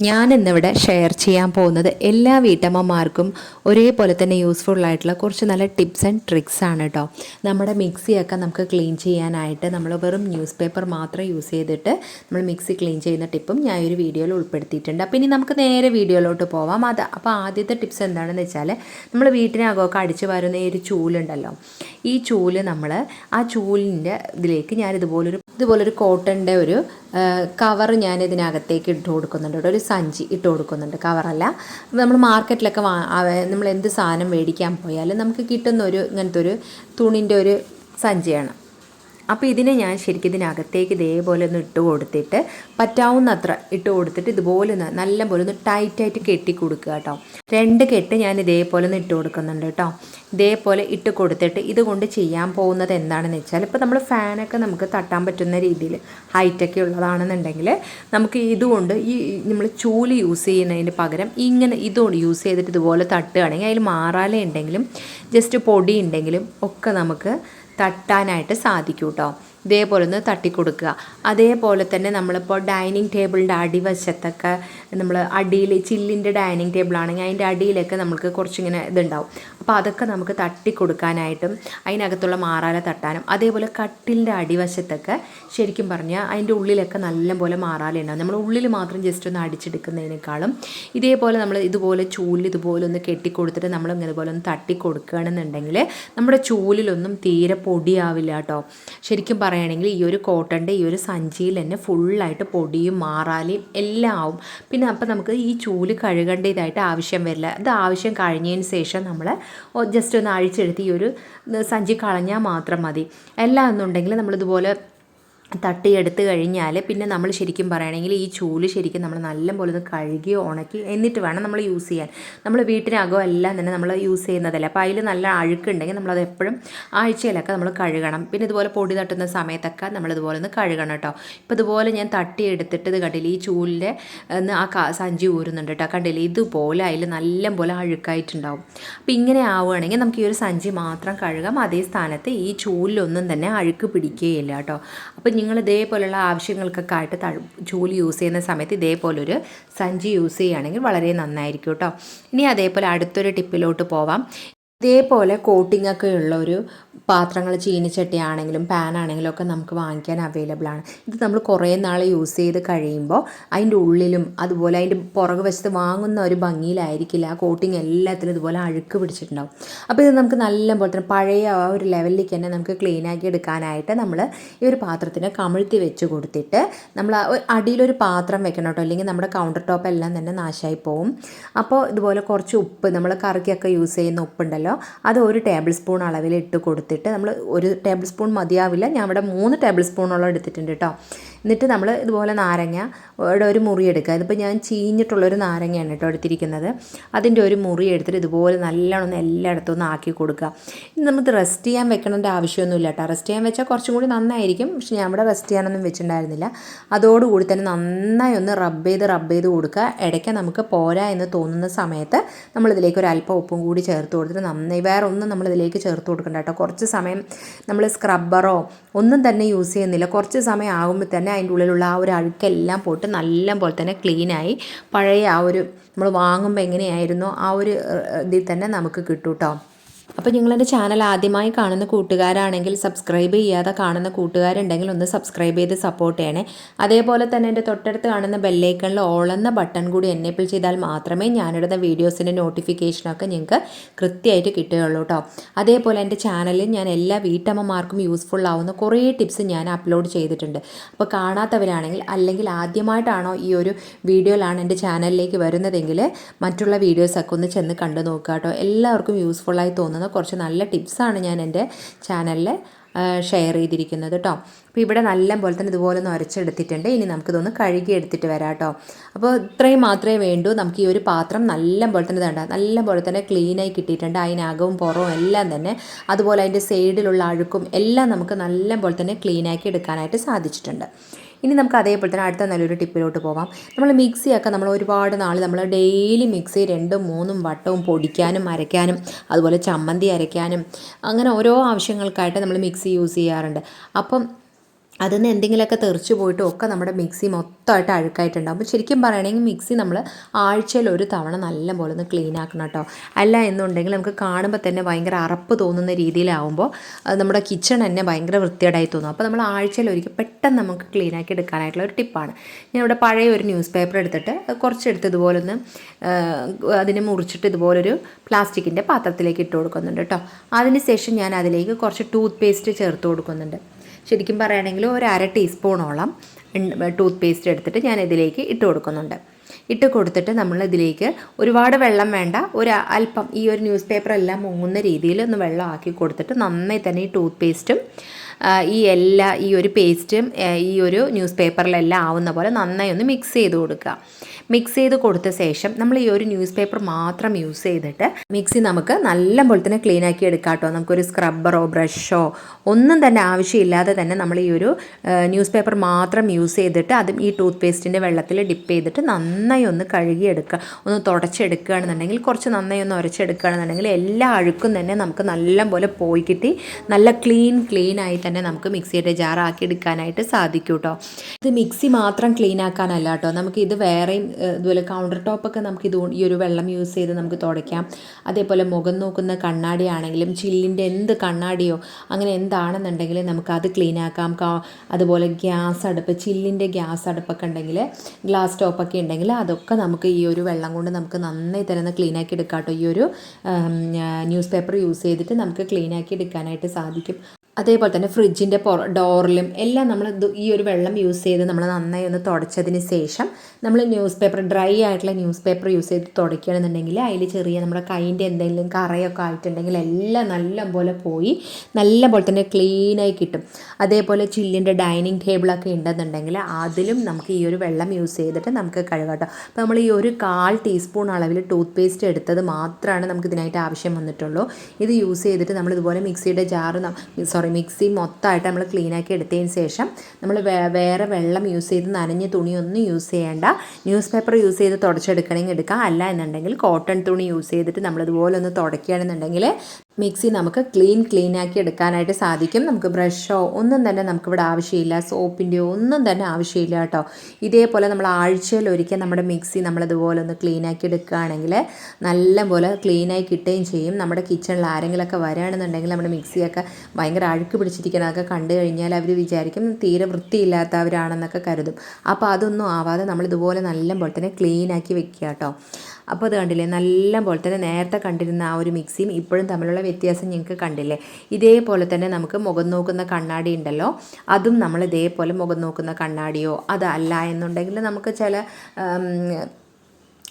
ഞാൻ ഇന്നിവിടെ ഷെയർ ചെയ്യാൻ പോകുന്നത് എല്ലാ വീട്ടമ്മമാർക്കും ഒരേപോലെ തന്നെ യൂസ്ഫുൾ ആയിട്ടുള്ള കുറച്ച് നല്ല ടിപ്സ് ആൻഡ് ട്രിക്സ് ആണ് കേട്ടോ നമ്മുടെ മിക്സിയൊക്കെ നമുക്ക് ക്ലീൻ ചെയ്യാനായിട്ട് നമ്മൾ വെറും ന്യൂസ് പേപ്പർ മാത്രം യൂസ് ചെയ്തിട്ട് നമ്മൾ മിക്സി ക്ലീൻ ചെയ്യുന്ന ടിപ്പും ഞാൻ ഒരു വീഡിയോയിൽ ഉൾപ്പെടുത്തിയിട്ടുണ്ട്. അപ്പോൾ ഇനി നമുക്ക് നേരെ വീഡിയോയിലോട്ട് പോവാം. അത് അപ്പോൾ ആദ്യത്തെ ടിപ്സ് എന്താണെന്ന് വെച്ചാൽ നമ്മൾ വീട്ടിനകമൊക്കെ അടിച്ചു വരുന്ന ഈ ഒരു ചൂലുണ്ടല്ലോ. ഈ ചൂൽ നമ്മൾ ആ ചൂലിന്റെ ഇതിലേക്ക് ഞാൻ ഇതുപോലൊരു ഇതുപോലൊരു കോട്ടന്റെ ഒരു കവർ ഞാൻ ഇതിനകത്തേക്ക് ഇട്ട് കൊടുക്കുന്നുണ്ട്. ഒരു സഞ്ചി ഇട്ട് കൊടുക്കുന്നുണ്ട് കവറല്ല നമ്മൾ മാർക്കറ്റിലൊക്കെ വാ നമ്മൾ എന്ത് സാധനം മേടിക്കാൻ പോയാലും നമുക്ക് കിട്ടുന്ന ഒരു ഇങ്ങനത്തെ ഒരു തുണിന്റെ ഒരു സഞ്ചിയാണ് അപ്പോൾ ഇതിനെ ഞാൻ ശരിക്കും ഇതിനകത്തേക്ക് ഇതേപോലെ ഒന്ന് ഇട്ട് കൊടുത്തിട്ട് പറ്റാവുന്നത്ര ഇട്ട് കൊടുത്തിട്ട് ഇതുപോലെ ഒന്ന് നല്ല പോലെ ഒന്ന് ടൈറ്റായിട്ട് കെട്ടി കൊടുക്കുക കേട്ടോ. രണ്ട് കെട്ട് ഞാൻ ഇതേപോലെ ഒന്ന് ഇട്ട് കൊടുക്കുന്നുണ്ട് കേട്ടോ. ഇതേപോലെ ഇട്ട് കൊടുത്തിട്ട് ഇതുകൊണ്ട് ചെയ്യാൻ പോകുന്നത് എന്താണെന്ന് വെച്ചാൽ ഇപ്പോൾ നമ്മൾ ഫാനൊക്കെ നമുക്ക് തട്ടാൻ പറ്റുന്ന രീതിയിൽ ഹൈറ്റൊക്കെ ഉള്ളതാണെന്നുണ്ടെങ്കിൽ നമുക്ക് ഇതുകൊണ്ട് ഈ നമ്മൾ ചൂൽ യൂസ് ചെയ്യുന്നതിന് പകരം ഇങ്ങനെ ഇതുകൊണ്ട് യൂസ് ചെയ്തിട്ട് ഇതുപോലെ തട്ടുകയാണെങ്കിൽ അതിൽ മാറാലേ ഉണ്ടെങ്കിലും ജസ്റ്റ് പൊടി ഉണ്ടെങ്കിലും ഒക്കെ നമുക്ക് തട്ടാനായിട്ട് സാധിക്കും കേട്ടോ ഇതേപോലെ ഒന്ന് തട്ടിക്കൊടുക്കുക. അതേപോലെ തന്നെ നമ്മളിപ്പോൾ ഡൈനിങ് ടേബിളിന്റെ അടിവശത്തൊക്കെ നമ്മൾ അടിയിൽ ചില്ലിന്റെ ഡൈനിങ് ടേബിൾ ആണെങ്കിൽ അതിന്റെ അടിയിലൊക്കെ നമുക്ക് കുറച്ചിങ്ങനെ ഇതുണ്ടാവും. അപ്പോൾ അതൊക്കെ നമുക്ക് തട്ടിക്കൊടുക്കാനായിട്ടും അതിനകത്തുള്ള മാറാല തട്ടാനും അതേപോലെ കട്ടിലിന്റെ അടിവശത്തൊക്കെ ശരിക്കും പറഞ്ഞാൽ അതിന്റെ ഉള്ളിലൊക്കെ നല്ലപോലെ മാറാല ഉണ്ടാവും. നമ്മൾ ഉള്ളിൽ മാത്രം ജസ്റ്റ് ഒന്ന് അടിച്ചെടുക്കുന്നതിനേക്കാളും ഇതേപോലെ നമ്മൾ ഇതുപോലെ ചൂലിൽ ഇതുപോലെ ഒന്ന് കെട്ടിക്കൊടുത്തിട്ട് നമ്മൾ ഇങ്ങനെ ഇതുപോലെ ഒന്ന് തട്ടിക്കൊടുക്കുകയാണെന്നുണ്ടെങ്കിൽ നമ്മുടെ ചൂലിലൊന്നും തീരെ പൊടിയാവില്ല കേട്ടോ. ശരിക്കും പറയുകയാണെങ്കിൽ ഈ ഒരു കോട്ടന്റെ ഈ ഒരു സഞ്ചിയിൽ തന്നെ ഫുള്ളായിട്ട് പൊടിയും മാറാലിയും എല്ലാം ആവും. പിന്നെ അപ്പം നമുക്ക് ഈ ചൂൽ കഴുകേണ്ട ഇതായിട്ട് ആവശ്യം വരില്ല. ഇത് ആവശ്യം കഴിഞ്ഞതിന് ശേഷം നമ്മൾ ജസ്റ്റ് ഒന്ന് അഴിച്ചെടുത്ത് ഈ ഒരു സഞ്ചി കളഞ്ഞാൽ മാത്രം മതി. അല്ല എന്നുണ്ടെങ്കിൽ നമ്മളിതുപോലെ തട്ടിയെടുത്ത് കഴിഞ്ഞാൽ പിന്നെ നമ്മൾ ശരിക്കും പറയുകയാണെങ്കിൽ ഈ ചൂൽ ശരിക്കും നമ്മൾ നല്ലപോലെ ഒന്ന് കഴുകി ഉണക്കി എന്നിട്ട് വേണം നമ്മൾ യൂസ് ചെയ്യാൻ. നമ്മൾ വീട്ടിനകം എല്ലാം തന്നെ നമ്മൾ യൂസ് ചെയ്യുന്നതല്ല. അപ്പോൾ അതിൽ നല്ല അഴുക്കുണ്ടെങ്കിൽ നമ്മളത് എപ്പോഴും ആഴ്ചയിലൊക്കെ നമ്മൾ കഴുകണം. പിന്നെ ഇതുപോലെ പൊടി തട്ടുന്ന സമയത്തൊക്കെ നമ്മൾ ഇതുപോലെ ഒന്ന് കഴുകണം കേട്ടോ. ഇപ്പോൾ ഇതുപോലെ ഞാൻ തട്ടിയെടുത്തിട്ട് ഇത് കണ്ടില്ല ഈ ചൂലിന്റെ ഒന്ന് ആ കാ സഞ്ചി ഊരുന്നുണ്ട് കേട്ടോ. കണ്ടില്ല? ഇതുപോലെ അതിൽ നല്ലപോലെ അഴുക്കായിട്ടുണ്ടാവും. അപ്പോൾ ഇങ്ങനെ ആവുകയാണെങ്കിൽ നമുക്ക് ഈ ഒരു സഞ്ചി മാത്രം കഴുകാം. അതേ സ്ഥാനത്ത് ഈ ചൂലിലൊന്നും തന്നെ അഴുക്ക് പിടിക്കുകയില്ല കേട്ടോ. അപ്പോൾ നിങ്ങൾ ഇതേപോലെയുള്ള ആവശ്യങ്ങൾക്കൊക്കെ ആയിട്ട് ചൂൽ യൂസ് ചെയ്യുന്ന സമയത്ത് ഇതേപോലൊരു സഞ്ചി യൂസ് ചെയ്യുകയാണെങ്കിൽ വളരെ നന്നായിരിക്കും കേട്ടോ ഇനി അതേപോലെ അടുത്തൊരു ടിപ്പിലോട്ട് പോവാം. ഇതേപോലെ കോട്ടിംഗ് ഒക്കെ ഉള്ള ഒരു പാത്രങ്ങൾ ചീനിച്ചട്ടി ആണെങ്കിലും പാൻ ആണെങ്കിലും ഒക്കെ നമുക്ക് വാങ്ങിക്കാൻ അവൈലബിൾ ആണ്. ഇത് നമ്മൾ കുറേ നാൾ യൂസ് ചെയ്ത് കഴിയുമ്പോൾ അതിന്റെ ഉള്ളിലും അതുപോലെ അതിന്റെ പുറകു വശത്ത് വാങ്ങുന്ന ഒരു ഭംഗിയിലായിരിക്കില്ല. ആ കോട്ടിങ് എല്ലാത്തിലും ഇതുപോലെ അഴുക്ക് പിടിച്ചിട്ടുണ്ടാവും. അപ്പോൾ ഇത് നമുക്ക് നല്ല പോലെ തന്നെ പഴയ ആ ഒരു ലെവലിലേക്ക് തന്നെ നമുക്ക് ക്ലീൻ ആക്കി എടുക്കാനായിട്ട് നമ്മൾ ഈ ഒരു പാത്രത്തിന് കമിഴ്ത്തി വെച്ച് കൊടുത്തിട്ട് നമ്മൾ അടിയിലൊരു പാത്രം വെക്കണം കേട്ടോ. അല്ലെങ്കിൽ നമ്മുടെ കൗണ്ടർ ടോപ്പ് എല്ലാം തന്നെ നാശമായി പോവും. അപ്പോൾ ഇതുപോലെ കുറച്ച് ഉപ്പ് നമ്മൾ കറിക്കൊക്കെ യൂസ് ചെയ്യുന്ന ഉപ്പുണ്ടല്ലോ അത് ഒരു ടേബിൾ സ്പൂൺ അളവിൽ ഇട്ട് കൊടുത്തിട്ട് നമ്മൾ ഒരു ടേബിൾ സ്പൂൺ മതിയാവില്ല. ഞാൻ ഇവിടെ മൂന്ന് ടേബിൾ സ്പൂണോളം എടുത്തിട്ടുണ്ട് കേട്ടോ എന്നിട്ട് നമ്മൾ ഇതുപോലെ നാരങ്ങ ഒരു മുറി എടുക്കുക. ഇതിപ്പോൾ ഞാൻ ചീഞ്ഞിട്ടുള്ളൊരു നാരങ്ങയാണ് കേട്ടോ എടുത്തിരിക്കുന്നത്. അതിന്റെ ഒരു മുറി എടുത്തിട്ട് ഇതുപോലെ നല്ലോണം ഒന്ന് എല്ലായിടത്തും ഒന്ന് ആക്കി കൊടുക്കുക. ഇനി നമുക്ക് റെസ്റ്റ് ചെയ്യാൻ വെക്കണമെന്റെ ആവശ്യമൊന്നുമില്ല കേട്ടോ. റെസ്റ്റ് ചെയ്യാൻ വെച്ചാൽ കുറച്ചും കൂടി നന്നായിരിക്കും. പക്ഷെ ഞാൻ ഇവിടെ റെസ്റ്റ് ചെയ്യാനൊന്നും വെച്ചിട്ടുണ്ടായിരുന്നില്ല. അതോടുകൂടി തന്നെ നന്നായി ഒന്ന് റബ്ബ് ചെയ്ത് റബ്ബ് ചെയ്ത് കൊടുക്കുക. ഇടയ്ക്ക് നമുക്ക് പോരാ എന്ന് തോന്നുന്ന സമയത്ത് നമ്മളിതിലേക്ക് ഒരു അല്പം ഉപ്പും കൂടി ചേർത്ത് കൊടുത്തിട്ട് നന്നായി വേറെ ഒന്നും നമ്മളിതിലേക്ക് ചേർത്ത് കൊടുക്കണ്ട കേട്ടോ. കുറച്ച് സമയം നമ്മൾ സ്ക്രബ്ബറോ ഒന്നും തന്നെ യൂസ് ചെയ്യുന്നില്ല. കുറച്ച് സമയം ആകുമ്പോൾ തന്നെ അതിന്റെ ഉള്ളിലുള്ള ആ ഒരു അഴുക്കെല്ലാം പോയിട്ട് നല്ല പോലെ തന്നെ ക്ലീനായി പഴയ ആ ഒരു നമ്മൾ വാങ്ങുമ്പോൾ എങ്ങനെയായിരുന്നോ ആ ഒരു ഇതിൽ തന്നെ നമുക്ക് കിട്ടും കേട്ടോ അപ്പോൾ നിങ്ങളെന്റെ ചാനൽ ആദ്യമായി കാണുന്ന കൂട്ടുകാരാണെങ്കിൽ സബ്സ്ക്രൈബ് ചെയ്യാതെ കാണുന്ന കൂട്ടുകാരുണ്ടെങ്കിൽ ഒന്ന് സബ്സ്ക്രൈബ് ചെയ്ത് സപ്പോർട്ട് ചെയ്യണേ. അതേപോലെ തന്നെ എന്റെ തൊട്ടടുത്ത് കാണുന്ന ബെല്ലൈക്കണിൽ ഓളെന്ന ബട്ടൺ കൂടി എനേബിൾ ചെയ്താൽ മാത്രമേ ഞാനിടുന്ന വീഡിയോസിന്റെ നോട്ടിഫിക്കേഷനൊക്കെ നിങ്ങൾക്ക് കൃത്യമായിട്ട് കിട്ടുകയുള്ളൂ കേട്ടോ അതേപോലെ എന്റെ ചാനലിൽ ഞാൻ എല്ലാ വീട്ടമ്മമാർക്കും യൂസ്ഫുൾ ആവുന്ന കുറേ ടിപ്സ് ഞാൻ അപ്ലോഡ് ചെയ്തിട്ടുണ്ട്. അപ്പോൾ കാണാത്തവരാണെങ്കിൽ അല്ലെങ്കിൽ ആദ്യമായിട്ടാണോ ഈ ഒരു വീഡിയോയിലാണ് എന്റെ ചാനലിലേക്ക് വരുന്നതെങ്കിൽ മറ്റുള്ള വീഡിയോസൊക്കെ ഒന്ന് ചെന്ന് കണ്ടു നോക്കുക കേട്ടോ എല്ലാവർക്കും യൂസ്ഫുള്ളായി തോന്നുന്ന കുറച്ച് നല്ല ടിപ്സാണ് ഞാൻ എന്റെ ചാനലിൽ ഷെയർ ചെയ്തിരിക്കുന്നത് കേട്ടോ അപ്പോൾ ഇവിടെ നല്ല പോലെ തന്നെ ഇതുപോലെ ഒന്ന് ഉരച്ചെടുത്തിട്ടുണ്ട് ഇനി നമുക്കിതൊന്ന് കഴുകി എടുത്തിട്ട് വരാം കേട്ടോ അപ്പോൾ ഇത്രയും മാത്രമേ വേണ്ടൂ. നമുക്ക് ഈ ഒരു പാത്രം നല്ല പോലെ തന്നെ ഇതണ്ട നല്ല പോലെ തന്നെ ക്ലീനായി കിട്ടിയിട്ടുണ്ട്. അതിനകവും പുറവും എല്ലാം തന്നെ അതുപോലെ അതിന്റെ സൈഡിലുള്ള അഴുക്കും എല്ലാം നമുക്ക് നല്ല പോലെ തന്നെ ക്ലീനാക്കി എടുക്കാനായിട്ട് സാധിച്ചിട്ടുണ്ട്. ഇനി നമുക്ക് അതേപോലെ തന്നെ അടുത്ത നല്ലൊരു ടിപ്പിലോട്ട് പോവാം. നമ്മൾ മിക്സിയൊക്കെ നമ്മൾ ഒരുപാട് നാൾ നമ്മൾ ഡെയിലി മിക്സി രണ്ടും മൂന്നും വട്ടവും പൊടിക്കാനും അരയ്ക്കാനും അതുപോലെ ചമ്മന്തി അരയ്ക്കാനും അങ്ങനെ ഓരോ ആവശ്യങ്ങൾക്കായിട്ട് നമ്മൾ മിക്സി യൂസ് ചെയ്യാറുണ്ട്. അപ്പം അതിൽ നിന്ന് എന്തെങ്കിലുമൊക്കെ തെറിച്ച് പോയിട്ടും ഒക്കെ നമ്മുടെ മിക്സി മൊത്തമായിട്ട് അഴുക്കായിട്ടുണ്ടാകും അപ്പോൾ ശരിക്കും പറയുകയാണെങ്കിൽ മിക്സി നമ്മൾ ആഴ്ചയിൽ ഒരു തവണ നല്ല പോലെ ഒന്ന് ക്ലീൻ ആക്കണം കേട്ടോ. അല്ല എന്നുണ്ടെങ്കിൽ നമുക്ക് കാണുമ്പോൾ തന്നെ ഭയങ്കര അറപ്പ് തോന്നുന്ന രീതിയിലാവുമ്പോൾ നമ്മുടെ കിച്ചൺ തന്നെ ഭയങ്കര വൃത്തികേടായി തോന്നും. അപ്പോൾ നമ്മൾ ആഴ്ചയിൽ ഒരിക്കൽ പെട്ടെന്ന് നമുക്ക് ക്ലീൻ ആക്കി എടുക്കാനായിട്ടുള്ള ഒരു ടിപ്പാണ്. ഞാൻ ഇവിടെ പഴയ ഒരു ന്യൂസ് പേപ്പർ എടുത്തിട്ട് കുറച്ചെടുത്ത് ഇതുപോലെ ഒന്ന് അതിനെ മുറിച്ചിട്ട് ഇതുപോലൊരു പ്ലാസ്റ്റിക്കിന്റെ പാത്രത്തിലേക്ക് ഇട്ട് കൊടുക്കുന്നുണ്ട് കേട്ടോ. അതിന് ശേഷം ഞാൻ അതിലേക്ക് കുറച്ച് ടൂത്ത് പേസ്റ്റ് ചേർത്ത് കൊടുക്കുന്നുണ്ട്. ശരിക്കും പറയുകയാണെങ്കിൽ ഒരു അര ടീസ്പൂണോളം ടൂത്ത് പേസ്റ്റ് എടുത്തിട്ട് ഞാൻ ഇതിലേക്ക് ഇട്ട് കൊടുക്കുന്നുണ്ട്. ഇട്ട് കൊടുത്തിട്ട് നമ്മൾ ഇതിലേക്ക് ഒരുപാട് വെള്ളം വേണ്ട ഒരു അല്പം ഈ ഒരു ന്യൂസ് പേപ്പർ എല്ലാം മുങ്ങുന്ന രീതിയിൽ ഒന്ന് വെള്ളം ആക്കി കൊടുത്തിട്ട് നന്നായി തന്നെ ഈ ടൂത്ത് പേസ്റ്റും ഈ എല്ലാ ഈ ഒരു പേസ്റ്റും ഈ ഒരു ന്യൂസ് പേപ്പറിലെല്ലാം ആവുന്ന പോലെ നന്നായി ഒന്ന് മിക്സ് ചെയ്ത് കൊടുക്കുക. മിക്സ് ചെയ്ത് കൊടുത്ത ശേഷം നമ്മൾ ഈ ഒരു ന്യൂസ് പേപ്പർ മാത്രം യൂസ് ചെയ്തിട്ട് മിക്സി നമുക്ക് നല്ല പോലെ തന്നെ ക്ലീൻ ആക്കി എടുക്കാം കേട്ടോ നമുക്കൊരു സ്ക്രബ്ബറോ ബ്രഷോ ഒന്നും തന്നെ ആവശ്യമില്ലാതെ തന്നെ നമ്മൾ ഈ ഒരു ന്യൂസ് പേപ്പർ മാത്രം യൂസ് ചെയ്തിട്ട് അതും ഈ ടൂത്ത് പേസ്റ്റിന്റെ വെള്ളത്തിൽ ഡിപ്പ് ചെയ്തിട്ട് നന്നായി ഒന്ന് കഴുകിയെടുക്കുക. ഒന്ന് തുടച്ചെടുക്കുകയാണെന്നുണ്ടെങ്കിൽ കുറച്ച് നന്നായി ഒന്ന് ഉരച്ചെടുക്കുകയാണെന്നുണ്ടെങ്കിൽ എല്ലാ അഴുക്കും തന്നെ നമുക്ക് നല്ല പോലെ പോയി കിട്ടി. നല്ല ക്ലീൻ ക്ലീൻ ആയി തന്നെ നമുക്ക് മിക്സിയുടെ ജാറാക്കി എടുക്കാനായിട്ട് സാധിക്കും കേട്ടോ ഇത് മിക്സി മാത്രം ക്ലീൻ ആക്കാനല്ല കേട്ടോ നമുക്ക് ഇത് വേറെയും ഇതുപോലെ കൗണ്ടർ ടോപ്പൊക്കെ നമുക്ക് ഇത് ഈ ഒരു വെള്ളം യൂസ് ചെയ്ത് നമുക്ക് തുടയ്ക്കാം. അതേപോലെ മുഖം നോക്കുന്ന കണ്ണാടി ആണെങ്കിലും ചില്ലിന്റെ എന്ത് കണ്ണാടിയോ അങ്ങനെ എന്താണെന്നുണ്ടെങ്കിൽ നമുക്ക് അത് ക്ലീൻ ആക്കാം. അതുപോലെ ഗ്യാസ് അടുപ്പ് ചില്ലിന്റെ ഗ്യാസ് അടുപ്പൊക്കെ ഉണ്ടെങ്കിൽ ഗ്ലാസ് ടോപ്പൊക്കെ ഉണ്ടെങ്കിൽ അതൊക്കെ നമുക്ക് ഈ ഒരു വെള്ളം കൊണ്ട് നമുക്ക് നന്നായി തന്നെ ക്ലീൻ ആക്കി എടുക്കാം കേട്ടോ. ഈ ഒരു ന്യൂസ് പേപ്പർ യൂസ് ചെയ്തിട്ട് നമുക്ക് ക്ലീൻ ആക്കി എടുക്കാനായിട്ട് സാധിക്കും. അതേപോലെ തന്നെ ഫ്രിഡ്ജിന്റെ ഡോറിലും എല്ലാം നമ്മൾ ഈ ഒരു വെള്ളം യൂസ് ചെയ്ത് നമ്മൾ നന്നായി ഒന്ന് തുടച്ചതിന് ശേഷം നമ്മൾ ന്യൂസ് പേപ്പർ ഡ്രൈ ആയിട്ടുള്ള ന്യൂസ് പേപ്പർ യൂസ് ചെയ്ത് തുടയ്ക്കുകയാണെന്നുണ്ടെങ്കിൽ അതിൽ ചെറിയ നമ്മുടെ കൈന്റെ എന്തെങ്കിലും കറയൊക്കെ ആയിട്ടുണ്ടെങ്കിൽ എല്ലാം നല്ല പോലെ പോയി നല്ല പോലെ തന്നെ ക്ലീനായി കിട്ടും. അതേപോലെ ചില്ലിന്റെ ഡൈനിങ് ടേബിളൊക്കെ ഉണ്ടെന്നുണ്ടെങ്കിൽ അതിലും നമുക്ക് ഈ ഒരു വെള്ളം യൂസ് ചെയ്തിട്ട് നമുക്ക് കഴുകാട്ടോ അപ്പോൾ നമ്മൾ ഈ ഒരു കാൽ ടീസ്പൂൺ അളവിൽ ടൂത്ത് പേസ്റ്റ് എടുത്തത് മാത്രമാണ് നമുക്ക് ഇതിനായിട്ട് ആവശ്യം വന്നിട്ടുള്ളൂ. ഇത് യൂസ് ചെയ്തിട്ട് നമ്മൾ ഇതുപോലെ മിക്സിയുടെ ജാറ് സോറി സോറി മിക്സി മൊത്തമായിട്ട് നമ്മൾ ക്ലീനാക്കി എടുത്തതിന് ശേഷം നമ്മൾ വേറെ വെള്ളം യൂസ് ചെയ്ത് നനഞ്ഞ തുണിയൊന്നും യൂസ് ചെയ്യേണ്ട. ന്യൂസ് പേപ്പർ യൂസ് ചെയ്ത് തുടച്ചെടുക്കണമെങ്കിൽ എടുക്കാം. അല്ല എന്നുണ്ടെങ്കിൽ കോട്ടൺ തുണി യൂസ് ചെയ്തിട്ട് നമ്മളിതുപോലെ ഒന്ന് തുടയ്ക്കുകയാണെന്നുണ്ടെങ്കിൽ മിക്സി നമുക്ക് ക്ലീൻ ക്ലീൻ ആക്കി എടുക്കാനായിട്ട് സാധിക്കും. നമുക്ക് ബ്രഷോ ഒന്നും തന്നെ നമുക്കിവിടെ ആവശ്യമില്ല. സോപ്പിന്റെയോ ഒന്നും തന്നെ ആവശ്യമില്ല കേട്ടോ. ഇതേപോലെ നമ്മൾ ആഴ്ചയിൽ ഒരിക്കൽ നമ്മുടെ മിക്സി നമ്മളിതുപോലെ ഒന്ന് ക്ലീൻ ആക്കി എടുക്കുകയാണെങ്കിൽ നല്ലപോലെ ക്ലീനായി കിട്ടുകയും ചെയ്യും. നമ്മുടെ കിച്ചണിൽ ആരെങ്കിലുമൊക്കെ വരികയാണെന്നുണ്ടെങ്കിൽ നമ്മുടെ മിക്സിയൊക്കെ ഭയങ്കര അഴുക്ക് പിടിച്ചിരിക്കണതൊക്കെ കണ്ടു കഴിഞ്ഞാൽ അവർ വിചാരിക്കും തീരെ വൃത്തിയില്ലാത്തവരാണെന്നൊക്കെ കരുതും. അപ്പോൾ അതൊന്നും ആവാതെ നമ്മളിതുപോലെ നല്ല പോലെ തന്നെ ക്ലീനാക്കി വെക്കുക കേട്ടോ. അപ്പോൾ അത് കണ്ടില്ലേ? നല്ല പോലെ തന്നെ നേരത്തെ കണ്ടിരുന്ന ആ ഒരു മിക്സിയും ഇപ്പോഴും തമ്മിലുള്ള വ്യത്യാസം ഞങ്ങൾക്ക് കണ്ടില്ലേ? ഇതേപോലെ തന്നെ നമുക്ക് മുഖം നോക്കുന്ന കണ്ണാടി ഉണ്ടല്ലോ? അതും നമ്മൾ ഇതേപോലെ മുഖം നോക്കുന്ന കണ്ണാടിയോ അതല്ല എന്നുണ്ടെങ്കിൽ നമുക്ക് ചില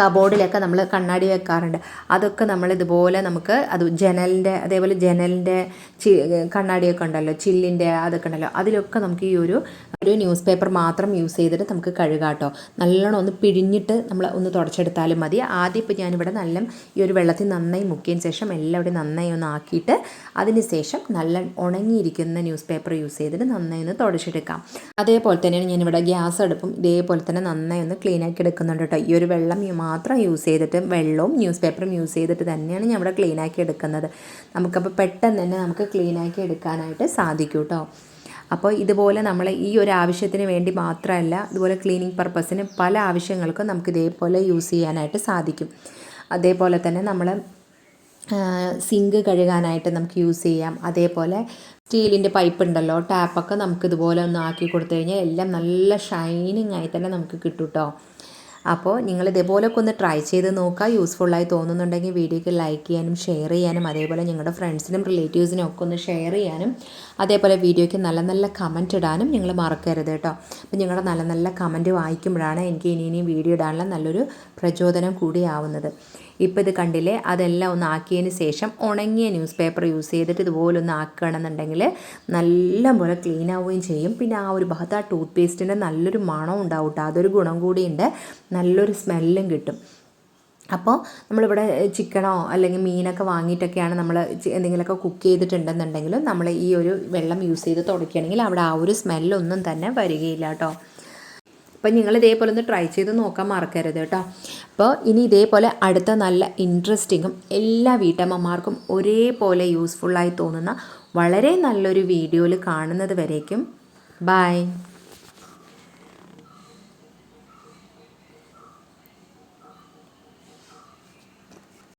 കബോർഡിലൊക്കെ നമ്മൾ കണ്ണാടി വെക്കാറുണ്ട്. അതൊക്കെ നമ്മൾ ഇതുപോലെ നമുക്ക് അത് ജനലിന്റെ അതേപോലെ ജനലിന്റെ ചി കണ്ണാടിയൊക്കെ ഉണ്ടല്ലോ ചില്ലിന്റെ അതൊക്കെ ഉണ്ടല്ലോ അതിലൊക്കെ നമുക്ക് ഈ ഒരു ഒരു ന്യൂസ് പേപ്പർ മാത്രം യൂസ് ചെയ്തിട്ട് നമുക്ക് കഴുകാട്ടോ നല്ലോണം ഒന്ന് പിഴിഞ്ഞിട്ട് നമ്മൾ ഒന്ന് തുടച്ചെടുത്താലും മതി. ആദ്യം ഇപ്പോൾ ഞാനിവിടെ നല്ല ഈ ഒരു വെള്ളത്തിൽ നന്നായി മുക്കിയതിന് ശേഷം എല്ലാം ഇവിടെ നന്നായി ഒന്ന് ആക്കിയിട്ട് അതിന് ശേഷം നല്ല ഉണങ്ങിയിരിക്കുന്ന ന്യൂസ് പേപ്പർ യൂസ് ചെയ്തിട്ട് നന്നായി ഒന്ന് തുടച്ചെടുക്കാം. അതേപോലെ തന്നെയാണ് ഞാനിവിടെ ഗ്യാസ് അടുപ്പും ഇതേപോലെ തന്നെ നന്നായി ഒന്ന് ക്ലീനാക്കി എടുക്കുന്നുണ്ട് കേട്ടോ. ഈ ഒരു വെള്ളം മാത്രം യൂസ് ചെയ്തിട്ട് വെള്ളവും ന്യൂസ് പേപ്പറും യൂസ് ചെയ്തിട്ട് തന്നെയാണ് ഞാൻ ഇവിടെ ക്ലീൻ ആക്കി എടുക്കുന്നത്. നമുക്കപ്പോൾ പെട്ടെന്ന് തന്നെ നമുക്ക് ക്ലീൻ ആക്കി എടുക്കാനായിട്ട് സാധിക്കും കേട്ടോ അപ്പോൾ ഇതുപോലെ നമ്മൾ ഈ ഒരു ആവശ്യത്തിന് വേണ്ടി മാത്രമല്ല ഇതുപോലെ ക്ലീനിങ് പർപ്പസിന് പല ആവശ്യങ്ങൾക്കും നമുക്ക് ഇതേപോലെ യൂസ് ചെയ്യാനായിട്ട് സാധിക്കും. അതേപോലെ തന്നെ നമ്മൾ സിങ്ക് കഴുകാനായിട്ട് നമുക്ക് യൂസ് ചെയ്യാം. അതേപോലെ സ്റ്റീലിന്റെ പൈപ്പ് ഉണ്ടല്ലോ ടാപ്പൊക്കെ നമുക്ക് ഇതുപോലെ ഒന്ന് ആക്കി കൊടുത്തു കഴിഞ്ഞാൽ എല്ലാം നല്ല ഷൈനിങ് ആയി തന്നെ നമുക്ക് കിട്ടും കേട്ടോ അപ്പോൾ നിങ്ങൾ ഇതേപോലൊക്കെ ഒന്ന് ട്രൈ ചെയ്ത് നോക്കുക. യൂസ്ഫുള്ളായി തോന്നുന്നുണ്ടെങ്കിൽ വീഡിയോക്ക് ലൈക്ക് ചെയ്യാനും ഷെയർ ചെയ്യാനും അതേപോലെ നിങ്ങളുടെ ഫ്രണ്ട്സിനും റിലേറ്റീവ്സിനും ഒക്കെ ഒന്ന് ഷെയർ ചെയ്യാനും അതേപോലെ വീഡിയോയ്ക്ക് നല്ല നല്ല കമന്റ് ഇടാനും നിങ്ങൾ മറക്കരുത് കേട്ടോ. അപ്പോൾ നിങ്ങളുടെ നല്ല നല്ല കമന്റ് വായിക്കുമ്പോഴാണ് എനിക്ക് ഇനി ഇനിയും വീഡിയോ ഇടാനുള്ള നല്ലൊരു പ്രചോദനം കൂടിയാവുന്നത് ഇപ്പോൾ ഇത് കണ്ടില്ലേ? അതെല്ലാം ഒന്ന് ആക്കിയതിന് ശേഷം ഉണങ്ങിയ ന്യൂസ് പേപ്പർ യൂസ് ചെയ്തിട്ട് ഇതുപോലെ ഒന്ന് ആക്കുകയാണെന്നുണ്ടെങ്കിൽ നല്ലപോലെ ക്ലീൻ ആവുകയും ചെയ്യും. പിന്നെ ആ ഒരു ഭാഗത്ത് ആ ടൂത്ത് പേസ്റ്റിന്റെ നല്ലൊരു മണം ഉണ്ടാവും കേട്ടോ അതൊരു ഗുണം കൂടിയുണ്ട്. നല്ലൊരു സ്മെല്ലും കിട്ടും. അപ്പോൾ നമ്മളിവിടെ ചിക്കനോ അല്ലെങ്കിൽ മീനൊക്കെ വാങ്ങിയിട്ടൊക്കെയാണ് നമ്മൾ എന്തെങ്കിലുമൊക്കെ കുക്ക് ചെയ്തിട്ടുണ്ടെന്നുണ്ടെങ്കിലും നമ്മൾ ഈ ഒരു വെള്ളം യൂസ് ചെയ്ത് തുടക്കുകയാണെങ്കിൽ അവിടെ ആ ഒരു സ്മെല്ലൊന്നും തന്നെ വരികയില്ല കേട്ടോ അപ്പോൾ നിങ്ങൾ ഇതേപോലെ ഒന്ന് ട്രൈ ചെയ്ത് നോക്കാൻ മറക്കരുത് കേട്ടോ. അപ്പോൾ ഇനി ഇതേപോലെ അടുത്ത നല്ല ഇൻട്രസ്റ്റിങ്ങും എല്ലാ വീട്ടമ്മമാർക്കും ഒരേപോലെ യൂസ്ഫുള്ളായി തോന്നുന്ന വളരെ നല്ലൊരു വീഡിയോയിൽ കാണുന്നത് വരേക്കും. ബൈ